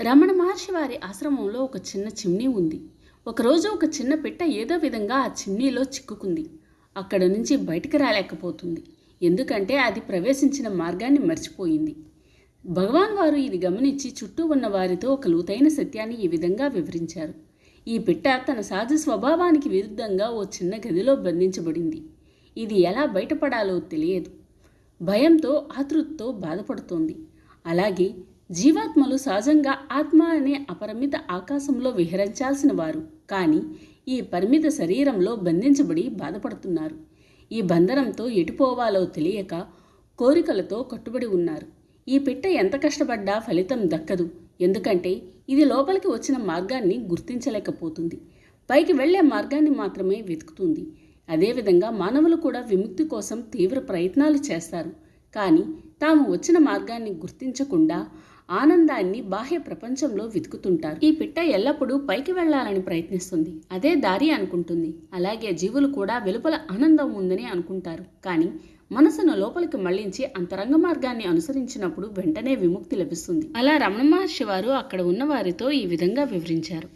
రమణ మహర్షి వారి ఆశ్రమంలో ఒక చిన్న చిమ్నీ ఉంది. ఒకరోజు ఒక చిన్న పిట్ట ఏదో విధంగా ఆ చిమ్నీలో చిక్కుకుంది. అక్కడ నుంచి బయటకు రాలేకపోతుంది. ఎందుకంటే అది ప్రవేశించిన మార్గాన్ని మర్చిపోయింది. భగవాన్ వారు ఇది గమనించి చుట్టూ ఉన్న వారితో ఒక లోతైన సత్యాన్ని ఈ విధంగా వివరించారు. ఈ పిట్ట తన సహజ స్వభావానికి విరుద్ధంగా ఓ చిన్న గదిలో బంధించబడింది. ఇది ఎలా బయటపడాలో తెలియదు. భయంతో ఆతృతతో బాధపడుతోంది. అలాగే జీవాత్మలు సహజంగా ఆత్మ అనే అపరిమిత ఆకాశంలో విహరించాల్సిన వారు. కానీ ఈ పరిమిత శరీరంలో బంధించబడి బాధపడుతున్నారు. ఈ బంధనంతో ఎటుపోవాలో తెలియక కోరికలతో కట్టుబడి ఉన్నారు. ఈ పిట్ట ఎంత కష్టపడ్డా ఫలితం దక్కదు. ఎందుకంటే ఇది లోపలికి వచ్చిన మార్గాన్ని గుర్తించలేకపోతుంది. పైకి వెళ్ళే మార్గాన్ని మాత్రమే వెతుకుతుంది. అదేవిధంగా మానవులు కూడా విముక్తి కోసం తీవ్ర ప్రయత్నాలు చేస్తారు. కానీ తాము వచ్చిన మార్గాన్ని గుర్తించకుండా ఆనందాన్ని బాహ్య ప్రపంచంలో వెతుకుతుంటారు. ఈ పిట్ట ఎల్లప్పుడూ పైకి వెళ్ళాలని ప్రయత్నిస్తుంది. అదే దారి అనుకుంటుంది. అలాగే జీవులు కూడా వెలుపల ఆనందం ఉందని అనుకుంటారు. కానీ మనసును లోపలికి మళ్ళించి అంతరంగ మార్గాన్ని అనుసరించినప్పుడు వెంటనే విముక్తి లభిస్తుంది. అలా రమణ మహర్షి వారు అక్కడ ఉన్న వారితో ఈ విధంగా వివరించారు.